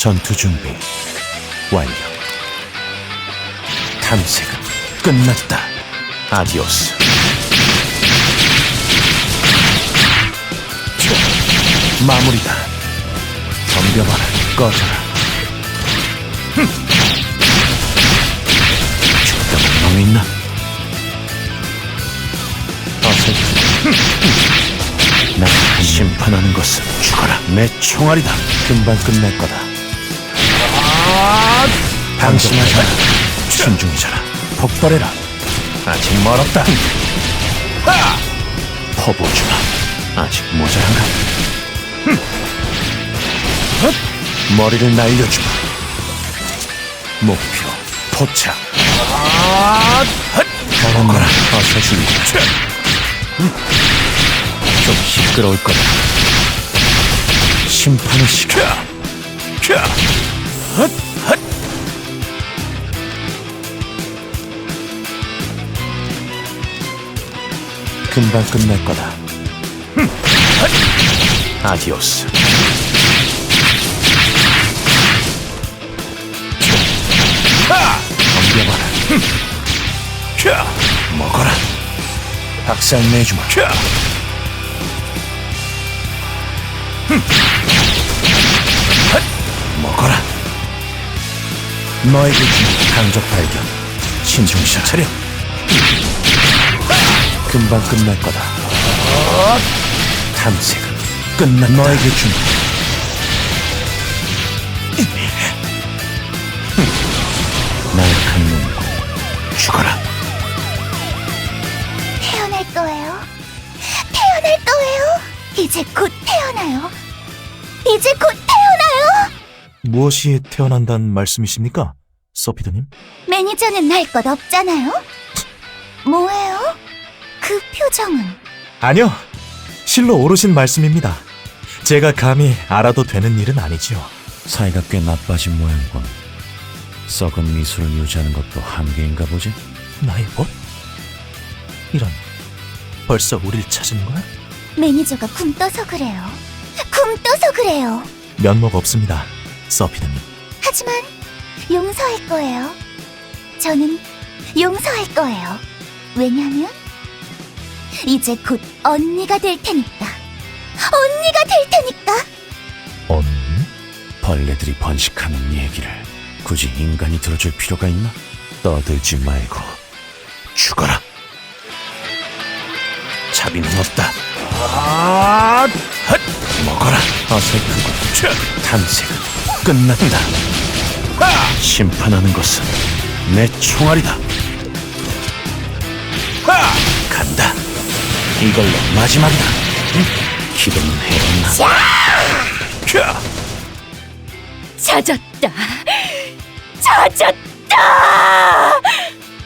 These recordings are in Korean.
전투 준비 완료. 탐색은 끝났다. 아디오스. 마무리다. 덤벼봐라. 꺼져라. 죽다가 놈이 있나? 어서 나 심판하는 것은 죽어라. 내 총알이다. 금방 끝날 거다. 방심하자. 신중해져라. 폭발해라. 아직 멀었다. 퍼부어주마. 아직 모자란가? 머리를 날려주마. 목표 포착. 강한 거라 어서 줄이자. 좀 시끄러울 거다. 심판의 시간. 헛! 금방 끝날 거다. 아디오스. 덤벼봐라. 먹어라. 박살 내주마. 먹어라. 너에게 강적 발견. 신중시 차려. 금방 끝날 거다. 탐색은 끝난 너에게 주는 나약한 놈 죽어라. 태어날 거예요. 태어날 거예요. 이제 곧 태어나요. 이제 곧 태어나요. 무엇이 태어난다는 말씀이십니까? 서피드님? 매니저는 할것 없잖아요. 뭐예요? 그 표정은 아니요. 실로 오르신 말씀입니다. 제가 감히 알아도 되는 일은 아니지요. 사이가 꽤 나빠진 모양이군. 썩은 미소를 유지하는 것도 한계인가 보지? 나의 벗? 이런. 벌써 우릴 찾은 거야? 매니저가 굶떠서 그래요. 굶떠서 그래요. 면목 없습니다. 서피드님. 하지만 용서할 거예요. 저는 용서할 거예요. 왜냐면 이제 곧 언니가 될 테니까. 언니가 될 테니까. 언니? 벌레들이 번식하는 얘기를 굳이 인간이 들어줄 필요가 있나? 떠들지 말고 죽어라. 자비는 없다. 아, 헛! 먹어라. 어설프고 탐색은 끝났다. 심판하는 것은 내 총알이다. 간다. 이걸로 마지막이다. 응? 기도는 해봤나? 자! 찾았다. 찾았다.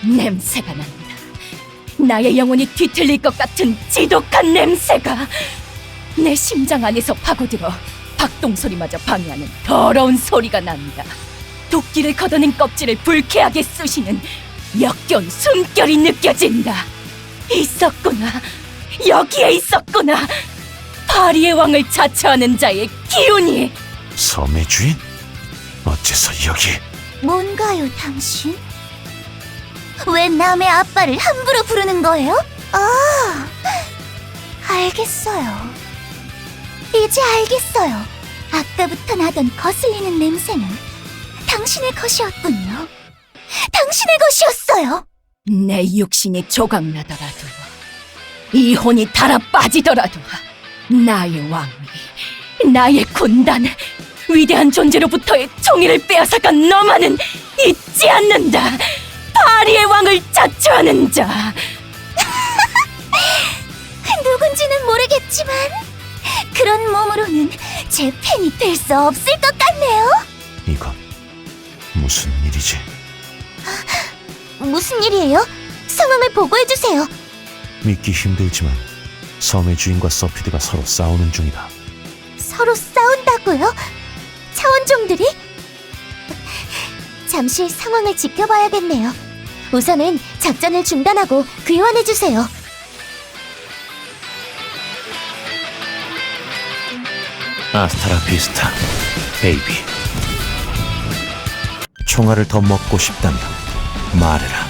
냄새가 난다. 나의 영혼이 뒤틀릴 것 같은 지독한 냄새가 내 심장 안에서 파고들어 박동 소리마저 방해하는 더러운 소리가 난다. 도끼를 걷어낸 껍질을 불쾌하게 쑤시는 역겨운 숨결이 느껴진다. 있었구나. 여기에 있었구나. 파리의 왕을 자처하는 자의 기운이. 섬의 주인? 어째서 여기? 뭔가요, 당신? 왜 남의 아빠를 함부로 부르는 거예요? 아, 알겠어요. 이제 알겠어요. 아까부터 나던 거슬리는 냄새는 당신의 것이었군요. 당신의 것이었어요. 내 육신이 조각나더라도 이 혼이 달아 빠지더라도 나의 왕위, 나의 군단, 위대한 존재로부터의 총의를 빼앗아간 너만은 잊지 않는다. 파리의 왕을 자처하는 자. 누군지는 모르겠지만 그런 몸으로는 제 팬이 될 수 없을 것 같네요. 이건 무슨 일이지? 무슨 일이에요? 상황을 보고해 주세요. 믿기 힘들지만 섬의 주인과 서피드가 서로 싸우는 중이다. 서로 싸운다고요? 차원종들이? 잠시 상황을 지켜봐야겠네요. 우선은 작전을 중단하고 귀환해 주세요. 아스타라 비스타, 베이비. 총알을 더 먹고 싶다면 말해라.